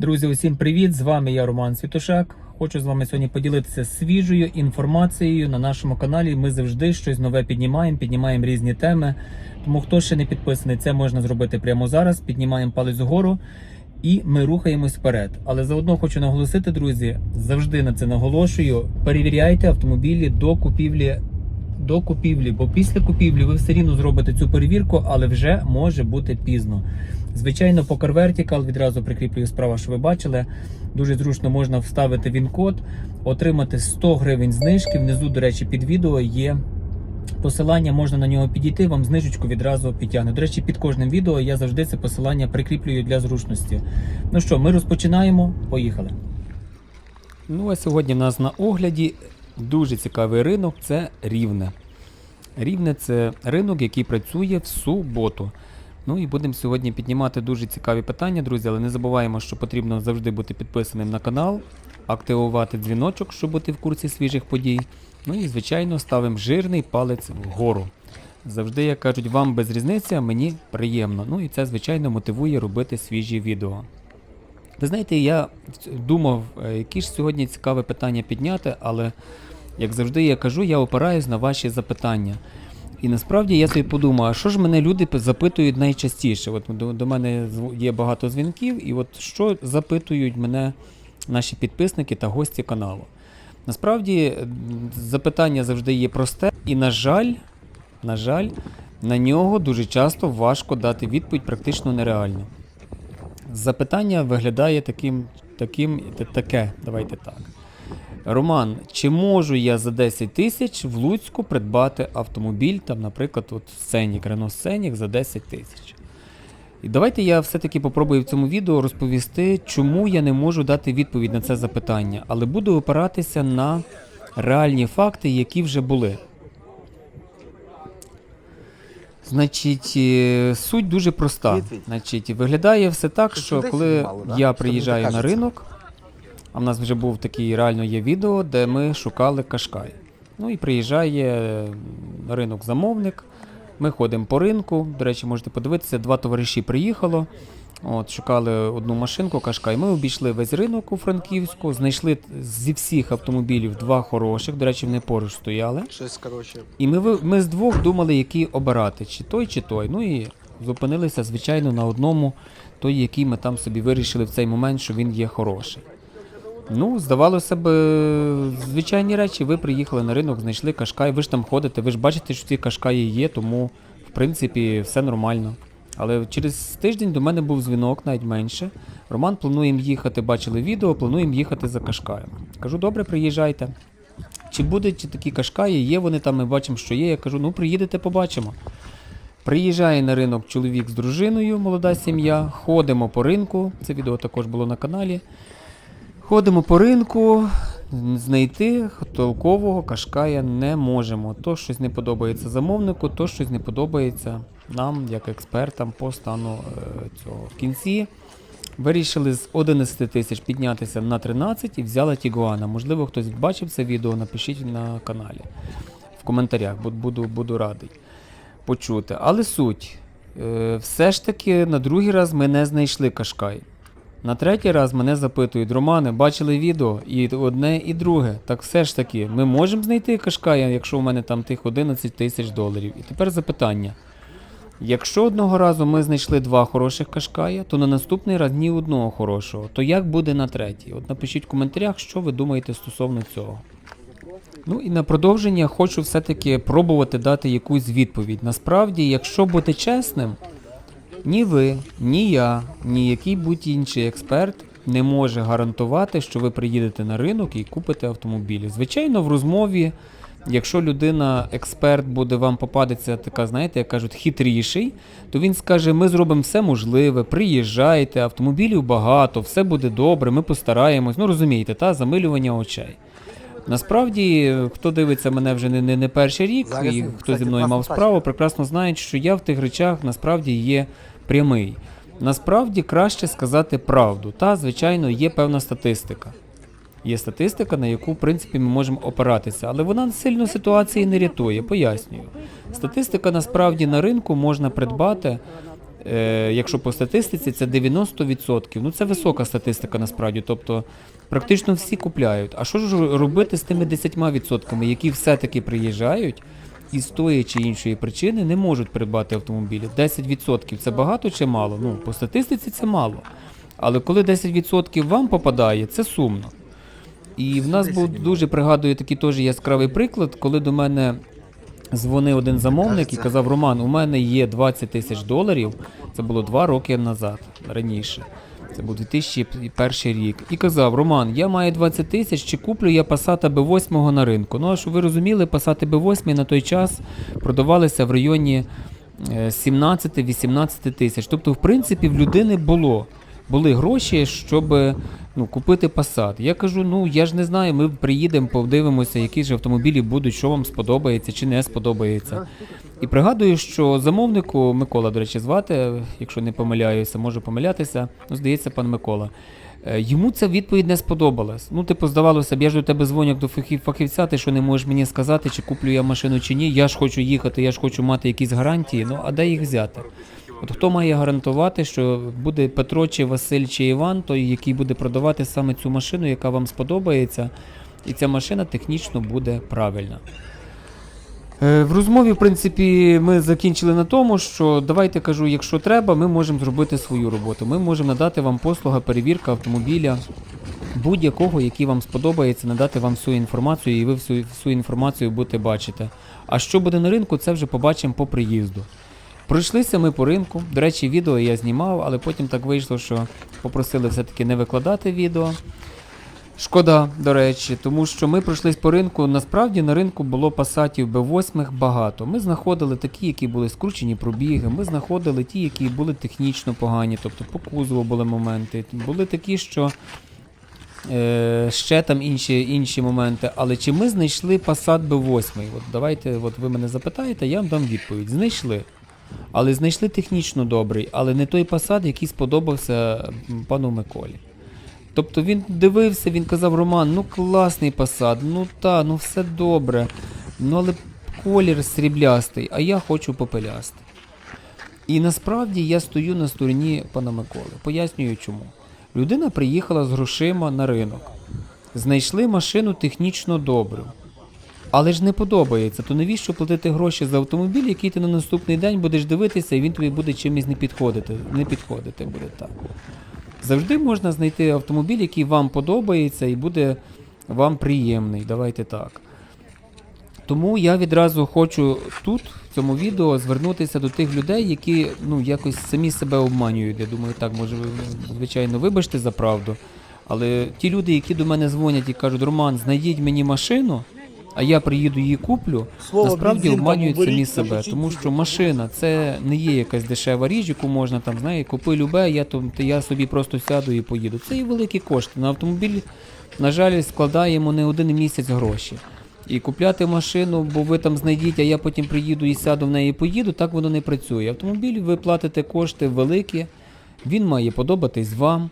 Друзі, усім привіт! З вами я Роман Світошак. Хочу з вами сьогодні поділитися свіжою інформацією на нашому каналі. Ми завжди щось нове піднімаємо, піднімаємо різні теми. Тому хто ще не підписаний, це можна зробити прямо зараз. Піднімаємо палець вгору і ми рухаємось вперед. Але заодно хочу наголосити, друзі, завжди на це наголошую. Перевіряйте автомобілі до купівлі. До купівлі, бо після купівлі ви все рівно зробите цю перевірку, але вже може бути пізно. Звичайно, Car Vertical відразу прикріплюю справа, що ви бачили. Дуже зручно можна вставити він-код, отримати 100 гривень знижки. Внизу, до речі, під відео є посилання, можна на нього підійти, вам знижечку відразу підтягне. До речі, під кожним відео я завжди це посилання прикріплюю для зручності. Ну що, ми розпочинаємо. Поїхали. Ну а сьогодні в нас на огляді дуже цікавий ринок це Рівне. Рівне це ринок, який працює в суботу. Ну і будемо сьогодні піднімати дуже цікаві питання, друзі, але не забуваємо, що потрібно завжди бути підписаним на канал, активувати дзвіночок, щоб бути в курсі свіжих подій. Ну і, звичайно, ставимо жирний палець вгору. Завжди, як кажуть, вам без різниці, а мені приємно. Ну і це, звичайно, мотивує робити свіжі відео. Ви знаєте, я думав, е, які ж сьогодні цікаве питання підняти, але як завжди я кажу, я опираюсь на ваші запитання. І насправді я собі подумав, а що ж мене люди запитують найчастіше? От до, до мене є багато дзвінків, і от що запитують мене наші підписники та гості каналу. Насправді запитання завжди є просте, і, на жаль, на жаль, на нього дуже часто важко дати відповідь практично нереально. Запитання виглядає таким, таким таке. Давайте так. Роман, чи можу я за 10 тисяч в Луцьку придбати автомобіль, там, наприклад, от Сценік, Renault Сценік за 10 тисяч? І давайте я все-таки попробую в цьому відео розповісти, чому я не можу дати відповідь на це запитання, але буду опиратися на реальні факти, які вже були. Значить, е, суть дуже проста. Значить, виглядає все так, що коли я приїжджаю на ринок, а в нас вже був такий реально є відео, де ми шукали кашкай. Ну і приїжджає е, ринок замовник. Ми ходимо по ринку. До речі, можете подивитися, два товариші приїхало. От, шукали одну машинку Кашкай. Ми обійшли весь ринок у Франківську, знайшли зі всіх автомобілів два хороших. До речі, вони поруч стояли. Щось, коротше, І ми, ми з двох думали, який обирати, чи той, чи той. Ну і зупинилися, звичайно, на одному, той, який ми там собі вирішили в цей момент, що він є хороший. Ну, здавалося б, е, звичайні речі, ви приїхали на ринок, знайшли кашкай, ви ж там ходите, ви ж бачите, що ці кашкаї є, тому в принципі все нормально. Але через тиждень до мене був дзвінок, навіть менше. Роман, плануємо їхати, бачили відео, плануємо їхати за кашкаєм. Кажу, добре, приїжджайте. Чи будуть такі кашкаї? Є вони там, ми бачимо, що є. Я кажу, ну приїдете, побачимо. Приїжджає на ринок чоловік з дружиною, молода сім'я. Ходимо по ринку. Це відео також було на каналі. Ходимо по ринку, знайти толкового кашкая не можемо. То щось не подобається замовнику, то щось не подобається нам, як експертам, по стану е, цього. В кінці вирішили з 11 тисяч піднятися на 13 і взяли Тігуана. Можливо, хтось бачив це відео, напишіть на каналі в коментарях, бу- буду, буду радий почути. Але суть. Е, все ж таки на другий раз ми не знайшли кашкай. На третій раз мене запитують, Романе, бачили відео, і одне, і друге. Так все ж таки, ми можемо знайти кашкая, якщо у мене там тих 11 тисяч доларів. І тепер запитання. Якщо одного разу ми знайшли два хороших кашкая, то на наступний раз ні одного хорошого. То як буде на третій? От напишіть в коментарях, що ви думаєте стосовно цього. Ну і на продовження хочу все-таки пробувати дати якусь відповідь. Насправді, якщо бути чесним, ні ви, ні я, ні який будь-інший експерт не може гарантувати, що ви приїдете на ринок і купите автомобілі. Звичайно, в розмові, якщо людина, експерт, буде вам попадеться така, знаєте, як кажуть, хитріший, то він скаже: ми зробимо все можливе, приїжджайте, автомобілів багато, все буде добре, ми постараємось. Ну розумієте, та замилювання очей. Насправді, хто дивиться мене вже не, не, не перший рік, Зараз, і хто кстати, зі мною мав справу, прекрасно знають, що я в тих речах насправді є прямий. Насправді краще сказати правду. Та, звичайно, є певна статистика. Є статистика, на яку, в принципі, ми можемо опиратися, але вона сильно ситуації не рятує, пояснюю. Статистика насправді на ринку можна придбати якщо по статистиці, це 90%. Ну це висока статистика насправді. Тобто практично всі купляють. А що ж робити з тими 10%, які все-таки приїжджають і з тої чи іншої причини не можуть придбати автомобілі? 10% це багато чи мало? Ну, по статистиці це мало. Але коли 10% вам попадає, це сумно. І в нас був дуже пригадую такий теж яскравий приклад, коли до мене дзвонив один замовник і казав: Роман, у мене є 20 тисяч доларів. Це було два роки назад, раніше. Це був 2001 рік. І казав: Роман, я маю 20 тисяч, чи куплю я Passat B8 на ринку. Ну, а щоб ви розуміли, Passat B8 на той час продавалися в районі е, 17-18 тисяч. Тобто, в принципі, в людини було. Були гроші, щоб ну, купити Passat. Я кажу, ну я ж не знаю, ми приїдемо, подивимося, які ж автомобілі будуть, що вам сподобається чи не сподобається. І пригадую, що замовнику Микола, до речі, звати, якщо не помиляюся, можу помилятися. Ну, здається, пан Микола. Е, Йому ця відповідь не сподобалась. Ну, типу, здавалося б, я ж до тебе дзвоню як до фахівця, ти що не можеш мені сказати, чи куплю я машину чи ні. Я ж хочу їхати, я ж хочу мати якісь гарантії. Ну, а де їх взяти? От хто має гарантувати, що буде Петро чи Василь чи Іван, той, який буде продавати саме цю машину, яка вам сподобається, і ця машина технічно буде правильна. Е, В розмові, в принципі, ми закінчили на тому, що давайте кажу, якщо треба, ми можемо зробити свою роботу. Ми можемо надати вам послуга перевірка автомобіля будь-якого, який вам сподобається, надати вам всю інформацію, і ви всю, всю інформацію будете бачити. А що буде на ринку, це вже побачимо по приїзду. Пройшлися ми по ринку. До речі, відео я знімав, але потім так вийшло, що попросили все-таки не викладати відео. Шкода, до речі, тому що ми пройшлись по ринку. Насправді на ринку було пасатів Б8 багато. Ми знаходили такі, які були скручені пробіги. Ми знаходили ті, які були технічно погані, тобто по кузову були моменти. Були такі, що е, ще там інші, інші моменти. Але чи ми знайшли Passat B8? От давайте, от ви мене запитаєте, я вам дам відповідь. Знайшли. Але знайшли технічно добрий, але не той Passat, який сподобався пану Миколі. Тобто він дивився, він казав, Роман, ну класний Passat, ну та, ну все добре. Ну але колір сріблястий, а я хочу попелястий. І насправді я стою на стороні пана Миколи. Пояснюю чому. Людина приїхала з грошима на ринок. Знайшли машину технічно добру. Але ж не подобається, то навіщо платити гроші за автомобіль, який ти на наступний день будеш дивитися, і він тобі буде чимось не підходити. Не підходити буде так. Завжди можна знайти автомобіль, який вам подобається і буде вам приємний. Давайте так. Тому я відразу хочу тут, в цьому відео, звернутися до тих людей, які ну, якось самі себе обманюють. Я думаю, так, може, ви, звичайно, вибачте за правду. Але ті люди, які до мене дзвонять і кажуть, Роман, знайдіть мені машину, а я приїду її куплю, Слово насправді бензин там самі уберіть, себе. Тому що машина це не є якась дешева річ, яку можна там, знає, купи любе, я, то я собі просто сяду і поїду. Це і великі кошти. На автомобіль, на жаль, складаємо не один місяць гроші. І купляти машину, бо ви там знайдіть, а я потім приїду і сяду в неї і поїду, так воно не працює. Автомобіль ви платите кошти великі, він має подобатись вам.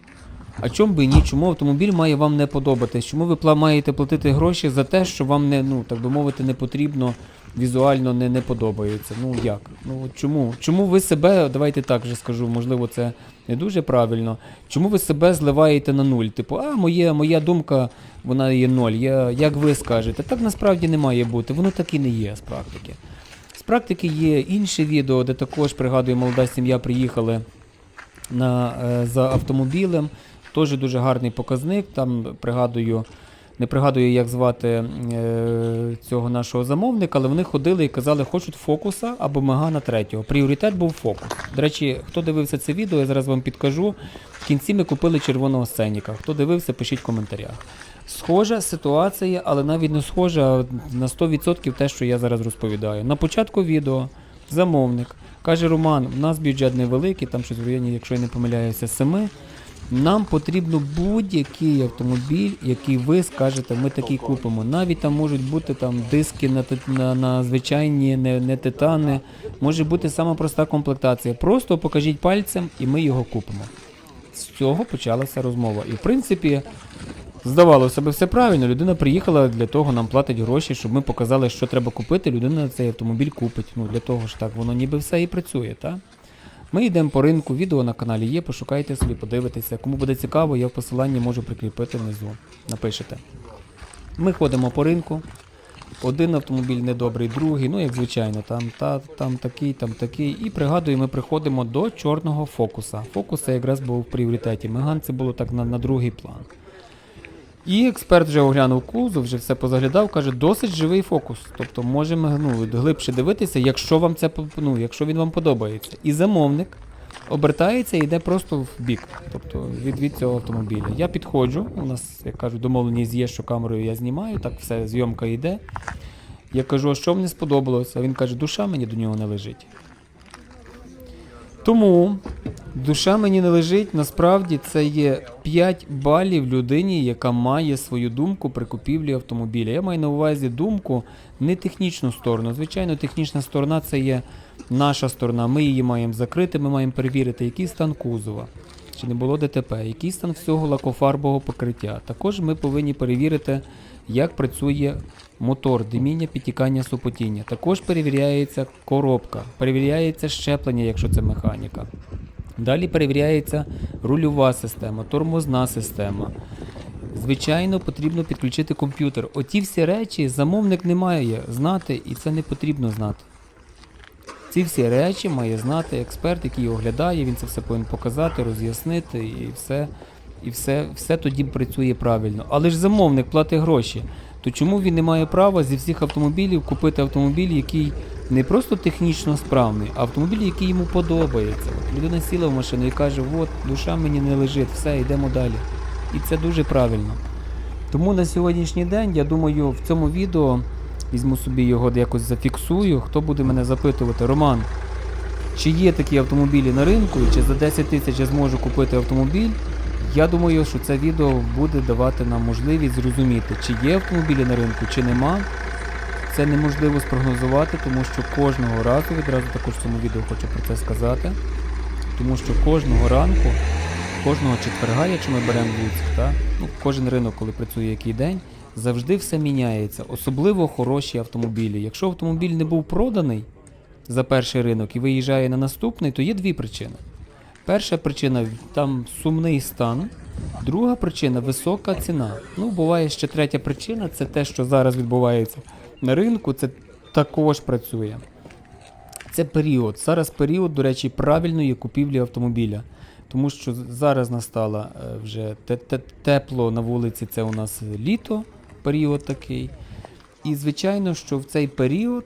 А чому би ні? Чому автомобіль має вам не подобатись? Чому ви маєте платити гроші за те, що вам не, ну так би мовити, не потрібно, візуально не, не подобається? Ну як? Ну чому? Чому ви себе, давайте так вже скажу, можливо, це не дуже правильно. Чому ви себе зливаєте на нуль? Типу, а моє, моя думка, вона є ноль. Я, як ви скажете? Так насправді не має бути. Воно так і не є з практики. З практики є інше відео, де також пригадую, молода сім'я приїхали на, е, за автомобілем. Теж дуже гарний показник. Там пригадую, не пригадую, як звати е, цього нашого замовника, але вони ходили і казали, хочуть фокуса або Мегана третього. Пріоритет був фокус. До речі, хто дивився це відео, я зараз вам підкажу. В кінці ми купили червоного сценіка. Хто дивився, пишіть в коментарях. Схожа ситуація, але навіть не схожа на 100% те, що я зараз розповідаю. На початку відео замовник каже: Роман, у нас бюджет невеликий, там щось в районі, якщо я не помиляюся, 7. Нам потрібно будь-який автомобіль, який ви скажете, ми такий купимо. Навіть там можуть бути там диски на, на, на звичайні, не, не титани. Може бути сама проста комплектація. Просто покажіть пальцем і ми його купимо. З цього почалася розмова. І в принципі, здавалося би, все правильно. Людина приїхала для того, нам платить гроші, щоб ми показали, що треба купити. Людина цей автомобіль купить. Ну для того ж так, воно ніби все і працює, так? Ми йдемо по ринку, відео на каналі є, пошукайте собі, подивитеся. Кому буде цікаво, я в посиланні можу прикріпити внизу. Напишете. Ми ходимо по ринку. Один автомобіль недобрий, другий, ну як звичайно, там, та, там такий, там такий. І пригадую, ми приходимо до чорного фокуса. Фокус якраз був в пріоритеті. Меган це було так на, на другий план. І експерт вже оглянув кузов, вже все позаглядав, каже, досить живий фокус. Тобто можемо ну, глибше дивитися, якщо вам це ну, якщо він вам подобається. І замовник обертається і йде просто в бік, тобто від, від цього автомобіля. Я підходжу, у нас, як кажуть, домовленість є, що камерою я знімаю, так все, зйомка йде. Я кажу, а що мені сподобалося? Він каже, душа мені до нього не лежить. Тому душа мені не лежить, насправді це є 5 балів людині, яка має свою думку при купівлі автомобіля. Я маю на увазі думку не технічну сторону. Звичайно, технічна сторона це є наша сторона. Ми її маємо закрити, ми маємо перевірити, який стан кузова, чи не було ДТП, який стан всього лакофарбового покриття. Також ми повинні перевірити, як працює мотор, диміння, підтікання, супотіння. Також перевіряється коробка, перевіряється щеплення, якщо це механіка. Далі перевіряється рульова система, тормозна система. Звичайно, потрібно підключити комп'ютер. Оті всі речі замовник не має знати, і це не потрібно знати. Ці всі речі має знати експерт, який оглядає, він це все повинен показати, роз'яснити і все, і все, все тоді працює правильно. Але ж замовник платить гроші. То чому він не має права зі всіх автомобілів купити автомобіль, який не просто технічно справний, а автомобіль, який йому подобається? От людина сіла в машину і каже, от, душа мені не лежить, все, йдемо далі. І це дуже правильно. Тому на сьогоднішній день, я думаю, в цьому відео візьму собі його якось зафіксую. Хто буде мене запитувати, Роман, чи є такі автомобілі на ринку, і чи за 10 тисяч я зможу купити автомобіль? Я думаю, що це відео буде давати нам можливість зрозуміти, чи є автомобілі на ринку, чи нема. Це неможливо спрогнозувати, тому що кожного разу, відразу також в цьому відео хочу про це сказати, тому що кожного ранку, кожного четверга, якщо ми беремо Луцьк, ну, кожен ринок, коли працює який день, завжди все міняється, особливо хороші автомобілі. Якщо автомобіль не був проданий за перший ринок і виїжджає на наступний, то є дві причини. Перша причина там сумний стан, друга причина висока ціна. Ну, буває ще третя причина це те, що зараз відбувається на ринку, це також працює. Це період. Зараз період, до речі, правильної купівлі автомобіля. Тому що зараз настало е, вже те- те- тепло на вулиці, це у нас літо, період такий. І звичайно, що в цей період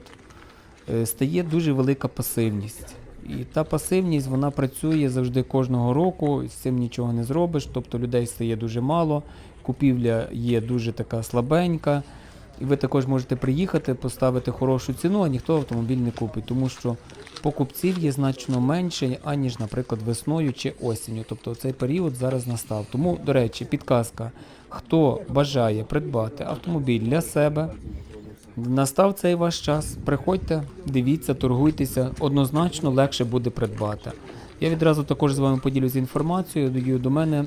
е, стає дуже велика пасивність. І та пасивність вона працює завжди кожного року, з цим нічого не зробиш. Тобто людей стає дуже мало, купівля є дуже така слабенька. І ви також можете приїхати, поставити хорошу ціну, а ніхто автомобіль не купить, тому що покупців є значно менше, аніж, наприклад, весною чи осінню. Тобто цей період зараз настав. Тому, до речі, підказка, хто бажає придбати автомобіль для себе, Настав цей ваш час. Приходьте, дивіться, торгуйтеся, однозначно легше буде придбати. Я відразу також з вами поділюся інформацією. До мене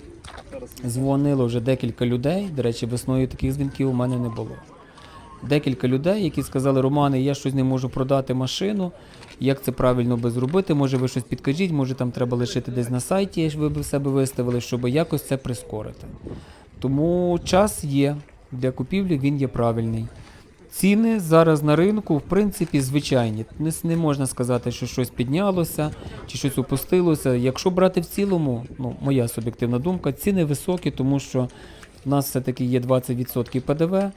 дзвонило вже декілька людей. До речі, весною таких дзвінків у мене не було. Декілька людей, які сказали, Романе, я щось не можу продати машину. Як це правильно би зробити? Може, ви щось підкажіть, може там треба лишити десь на сайті, ви б себе виставили, щоб якось це прискорити. Тому час є для купівлі, він є правильний. Ціни зараз на ринку, в принципі, звичайні. Не, можна сказати, що щось піднялося чи щось опустилося. Якщо брати в цілому, ну, моя суб'єктивна думка, ціни високі, тому що в нас все-таки є 20% ПДВ.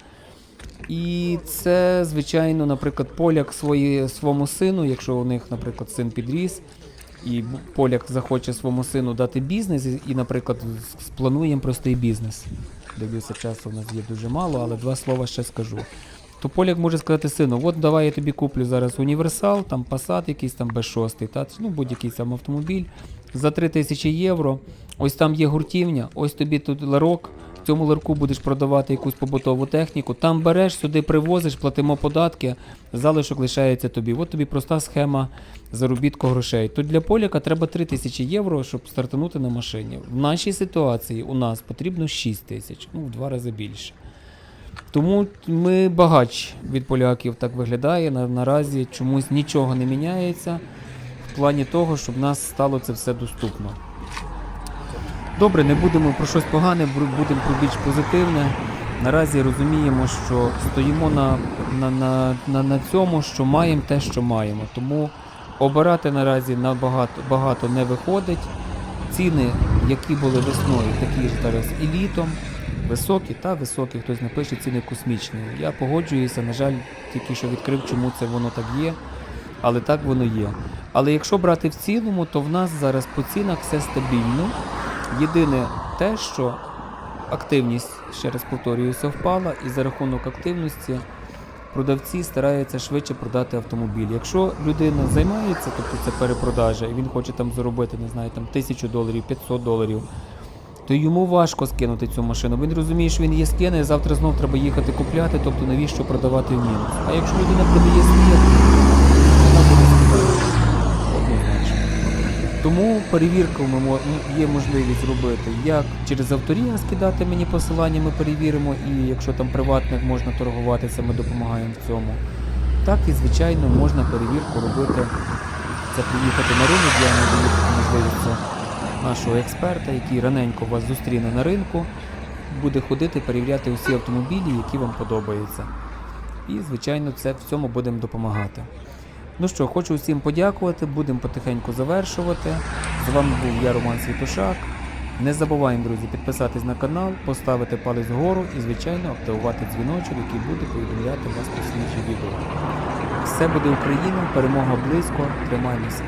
І це, звичайно, наприклад, поляк свої, своєму сину, якщо у них, наприклад, син підріс, і поляк захоче своєму сину дати бізнес, і, наприклад, сплануємо простий бізнес. Дивлюся, часу у нас є дуже мало, але два слова ще скажу. То поляк може сказати сину, от давай я тобі куплю зараз універсал, там Passat якийсь там B6, та, ну будь-який сам автомобіль за 3 тисячі євро. Ось там є гуртівня, ось тобі тут ларок. Цьому ларку будеш продавати якусь побутову техніку. Там береш, сюди привозиш, платимо податки, залишок лишається тобі. От тобі проста схема заробітку грошей. Тут для поляка треба 3 тисячі євро, щоб стартанути на машині. В нашій ситуації у нас потрібно 6 тисяч, ну в два рази більше. Тому ми багач від поляків так виглядає. На, наразі чомусь нічого не міняється. в плані того, щоб нас стало це все доступно. Добре, не будемо про щось погане, будемо про більш позитивне. Наразі розуміємо, що стоїмо на, на, на, на, на цьому, що маємо те, що маємо. Тому обирати наразі набагато багато не виходить. Ціни, які були весною, такі ж зараз і літом. Високі та високі, хтось напише ціни космічні. Я погоджуюся, на жаль, тільки що відкрив, чому це воно так є, але так воно є. Але якщо брати в цілому, то в нас зараз по цінах все стабільно. Єдине те, що активність, ще раз повторююся, впала, і за рахунок активності продавці стараються швидше продати автомобіль. Якщо людина займається, тобто це перепродажа, і він хоче там заробити, не знаю, там тисячу доларів, 500 доларів, то йому важко скинути цю машину. Він розуміє, що він її скине, і завтра знов треба їхати купляти, тобто навіщо продавати в мінус. А якщо людина продає свій автомобіль, вона буде скидати. Однозначно. Тому перевірку ми є можливість зробити як через авторія скидати мені посилання, ми перевіримо, і якщо там приватник можна торгуватися, ми допомагаємо в цьому. Так і звичайно можна перевірку робити. Це приїхати на ринок, я надаю можливість нашого експерта, який раненько вас зустріне на ринку, буде ходити, перевіряти усі автомобілі, які вам подобаються. І, звичайно, це в цьому будемо допомагати. Ну що, хочу всім подякувати, будемо потихеньку завершувати. З вами був я, Роман Світошак. Не забуваємо, друзі, підписатись на канал, поставити палець вгору і, звичайно, активувати дзвіночок, який буде повідомляти вас про свіжі відео. Все буде Україна, перемога близько, тримаймося.